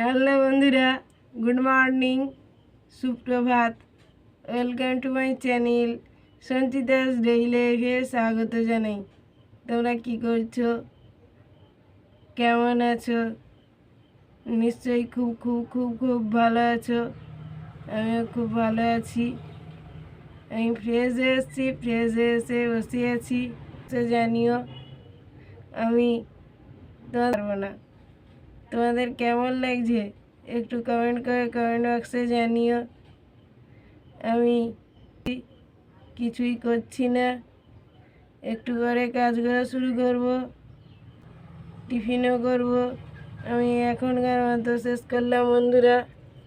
Hello বন্ধুরা, good morning, সুপ্রভাত। Welcome to my channel Sanchita's daily লাইফে স্বাগত জানাই। তোমরা কি করছ? কেমন আছো? নিশ্চয়ই খুব খুব খুব খুব ভালো আছো। আমিও খুব ভালো আছি। আমি ফ্রেশে এসেছি ফ্রেশে এসে বসে আছি। তো জানিও, আমি তোমার পারব না। তোমাদের কেমন লাগছে? একটু কমেন্ট করে কমেন্ট বক্সে জানিও। আমি কিছুই করছি না। একটু করে কাজ করা শুরু করব। টিফিনও করব। আমি এখনকার মতো শেষ করলাম, বন্ধুরা।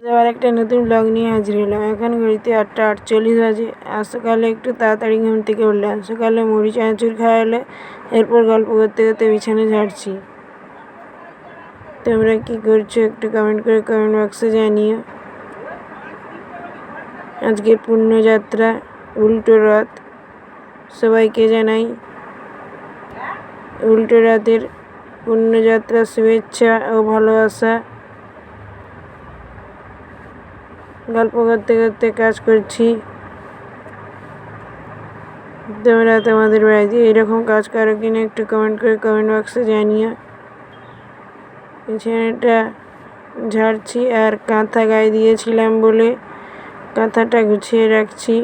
আবার একটা নতুন ব্লগ নিয়ে হাজির হলাম। এখন ঘড়িতে আটটা আটচল্লিশ বাজে। আর সকালে একটু তাড়াতাড়ি ঘুম থেকে উঠলাম। সকালে মুড়ি চানাচুর খাওয়ালে এরপর গল্প করতে করতে বিছানা ঝাড়ছি। তোমরা কি করছ একটু কমেন্ট করে কমেন্ট বক্সে জানিও। আজকের পুণ্যযাত্রা উল্টো রথ, সবাইকে জানাই। উল্টো রথের পুণ্যযাত্রা শুভেচ্ছা ও ভালোবাসা। গল্প করতে করতে কাজ করছি। তোমরা তোমাদের বাড়িতে এরকম কাজ করো কিনা একটু কমেন্ট করে কমেন্ট বক্সে জানিও। বিছানাটা ঝাড়ছি আর কাঁথা গায়ে দিয়েছিলাম বলে কাঁথাটা গুছিয়ে রাখছি।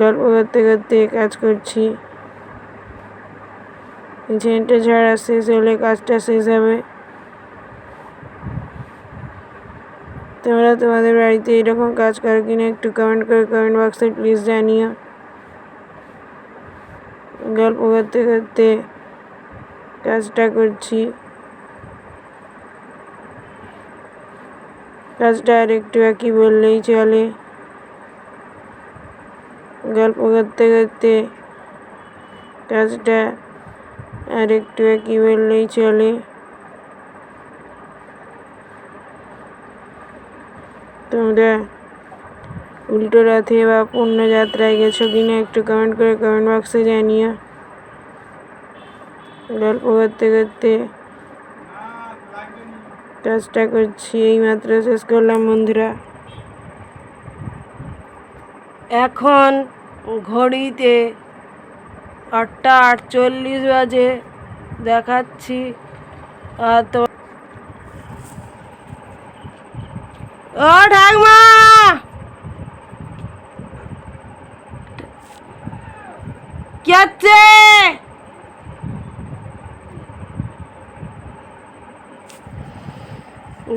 গল্প করতে করতে কাজ করছি। বিছানাটা ঝাড়া শেষ হলে কাজটা শেষ হবে। তোমরা তোমাদের বাড়িতে এরকম কাজ করো কিনা একটু কমেন্ট করে কমেন্ট বক্সে প্লিজ জানিও। গল্প করতে করতে কাজটা করছি। কাজটা আর একটু একই বললেই চলে। গল্প করতে করতে কাজটা আর একটু একই বললেই চলে। তোমরা উল্টো রথে বা পুণ্যযাত্রায় গেছো কিনা একটু কমেন্ট করে কমেন্ট বক্সে জানিও। গল্প করতে। করতে কাজটা করছি এই মাত্র শেষ করলাম বন্ধুরা। এখন ঘড়িতে আটটা আটচল্লিশ বাজে, দেখাচ্ছি। আর তো ও ঠাকমা! কি হচ্ছে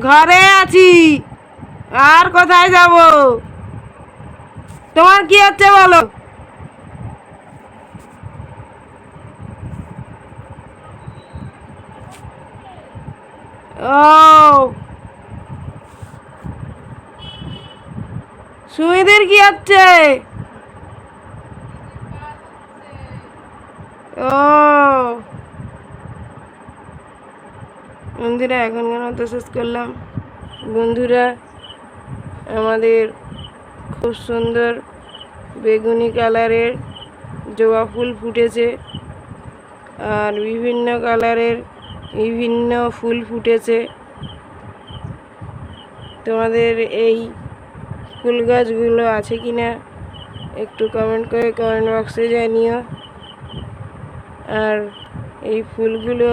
ঘরে আছি। আর কোথায় যাব? তোমার কি হচ্ছে বলো? ও। সুমিদের কি হচ্ছে ও বন্ধুরা এখনকার মতো শেষ করলাম? বন্ধুরা, আমাদের খুব সুন্দর বেগুনি কালারের জবা ফুল ফুটেছে আর বিভিন্ন কালারের বিভিন্ন ফুল ফুটেছে। তোমাদের এই ফুল গাছগুলো আছে কি না একটু কমেন্ট করে কমেন্ট বক্সে জানিও। আর এই ফুলগুলো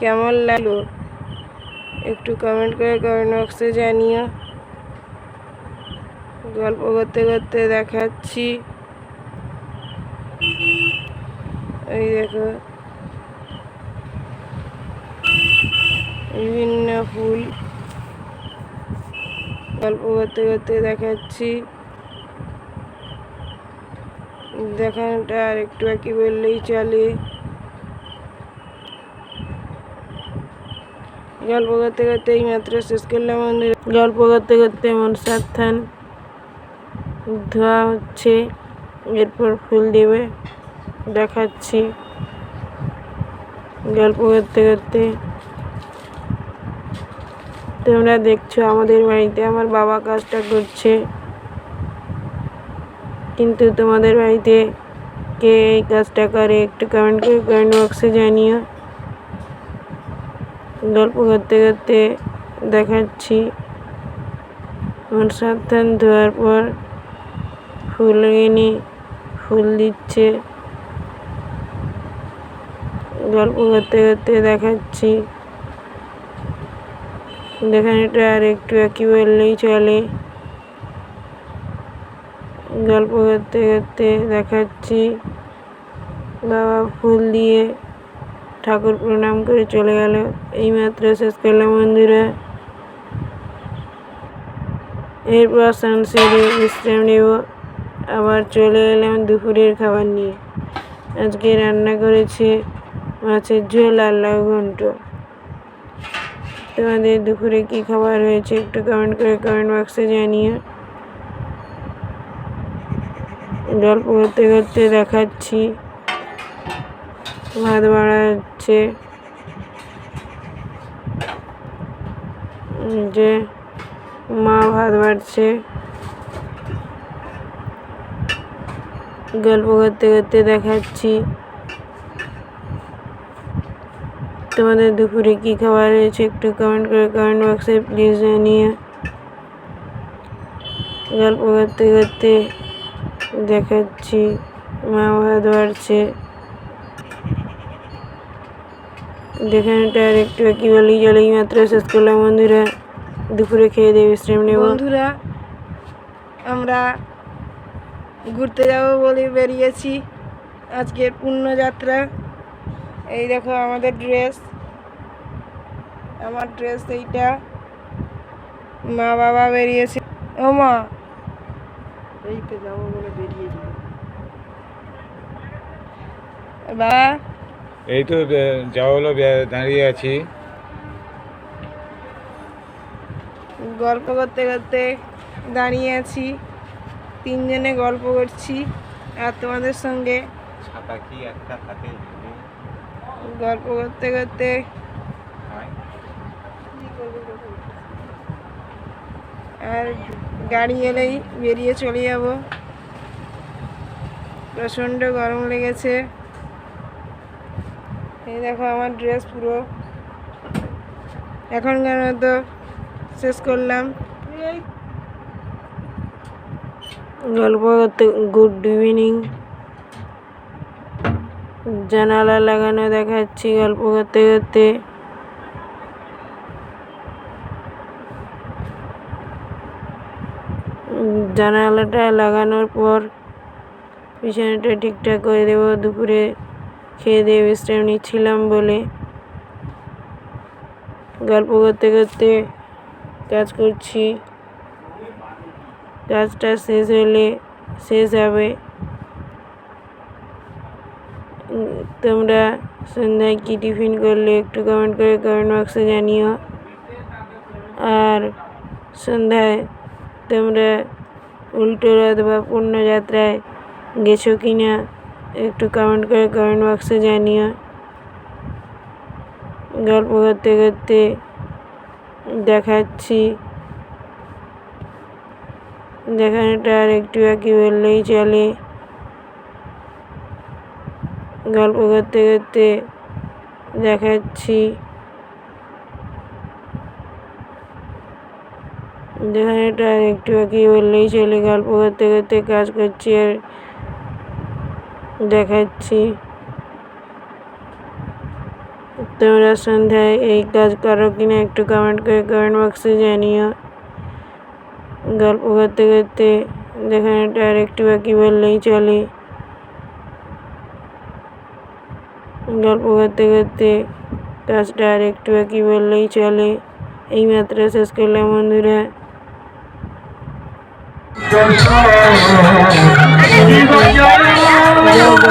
কেমন লাগল? একটু কমেন্ট করে কমেন্ট বক্সে জানিও। গল্প করতে করতে দেখাচ্ছি। এই দেখো। বিভিন্ন ফুল। গল্প করতে করতে দেখাচ্ছি। দেখানোটা আর একটু একই বললেই চলে। গল্প করতে করতে এই মাত্র শেষ করলাম গল্প করতে করতে মন সাবধান। ধোয়া হচ্ছে, এরপর ফুল দেবে, দেখাচ্ছি। গল্প করতে করতে তোমরা দেখছ আমাদের বাড়িতে, আমার বাবা কাজটা করছে। কিন্তু তোমাদের বাড়িতে কে এই কাজটা করে একটু কমেন্ট করে কমেন্ট বক্সে জানিও। গল্প করতে করতে দেখাচ্ছি। আমার ধোয়ার পর ফুল এনে ফুল দিচ্ছে। গল্প করতে করতে দেখাচ্ছি। দেখানোটা আর একটু একই বললেই চলে। গল্প করতে করতে দেখাচ্ছি। বাবা ফুল দিয়ে ঠাকুর প্রণাম করে চলে গেল। এইমাত্র শেষ করলাম বন্ধুরা এরপর স্নান সেরে বিশ্রাম নেব। আবার চলে এলাম দুপুরের খাবার নিয়ে। আজকে রান্না করেছে মাছের ঝোল আর লাউ ঘন্ট। তোমাদের দুপুরে কি খাবার হয়েছে একটু কমেন্ট করে কমেন্ট বক্সে জানিও। গল্প করতে করতে দেখাচ্ছি। ভাত বাড়া হচ্ছে যে মা ভাত বাড়ছে। গল্প করতে করতে দেখাচ্ছি। তোমাদের দুপুরে কি খাবার হয়েছে একটু কমেন্ট করে কমেন্ট বক্সে প্লিজ জানিয়ে গল্প করতে করতে দেখাচ্ছি, মা ভাত বাড়ছে। দেখানোটা আর একটু কি বলি চলে মাত্র শেষ করলাম বন্ধুরা। দুপুরে খেয়ে দিয়ে বিশ্রাম নেব। বন্ধুরা আমরা ঘুরতে যাব বলে বেরিয়েছি। আজকের পূর্ণযাত্রা এই দেখো আমাদের ড্রেস আমার ড্রেস এইটা। মা বাবা বেরিয়েছে। ও মা। এই তো যাব বলে বেরিয়ে বাবা এই তো যাওয়া হলো দাঁড়িয়ে আছি। গল্প করতে করতে দাঁড়িয়ে আছি। তিনজনে গল্প করছি আর তোমাদের সঙ্গে গল্প করতে করতে আর গাড়ি এলেই বেরিয়ে চলে যাব। প্রচণ্ড গরম লেগেছে। এই দেখো আমার ড্রেস পুরো। এখনকার মতো শেষ করলাম। গল্প করতে গুড ইভিনিং জানালা লাগানো দেখাচ্ছি গল্প করতে করতে। জানালাটা লাগানোর পর বিছানাটা ঠিকঠাক করে দেবো দুপুরে। খেয়ে দিয়ে বিশ্রাম নিচ্ছিলাম বলে গল্প করতে করতে কাজ করছি। কাজটা শেষ হলে শেষ হবে। তোমরা সন্ধ্যায় কী টিফিন করলে একটু কমেন্ট করে কমেন্ট বক্সে জানিও। আর সন্ধ্যায় তোমরা উল্টো রথ বা পূর্ণযাত্রায় গেছো কি না একটু কমেন্ট করে কমেন্ট বক্সে জানিও। গল্প করতে করতে দেখাচ্ছি। দেখানোটা আর একটু বাকি বললেই চলে। গল্প করতে করতে দেখাচ্ছি। দেখানোটা আর একটু বাকি বললেই চলে। গল্প করতে করতে কাজ করছি আর দেখাচ্ছি। তোমরা সন্ধ্যায় এই কাজ করো কিনা একটু কমেন্ট করে কমেন্ট বক্সে জানিও। গল্প করতে করতে দেখানোটা আর বাকি বললেই চলে। গল্প করতে করতে কাজটা আর একটু বাকি বললেই চলে। এইমাত্র শেষ করলাম বন্ধুরা। Oh,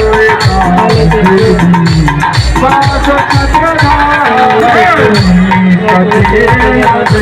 করতে আছে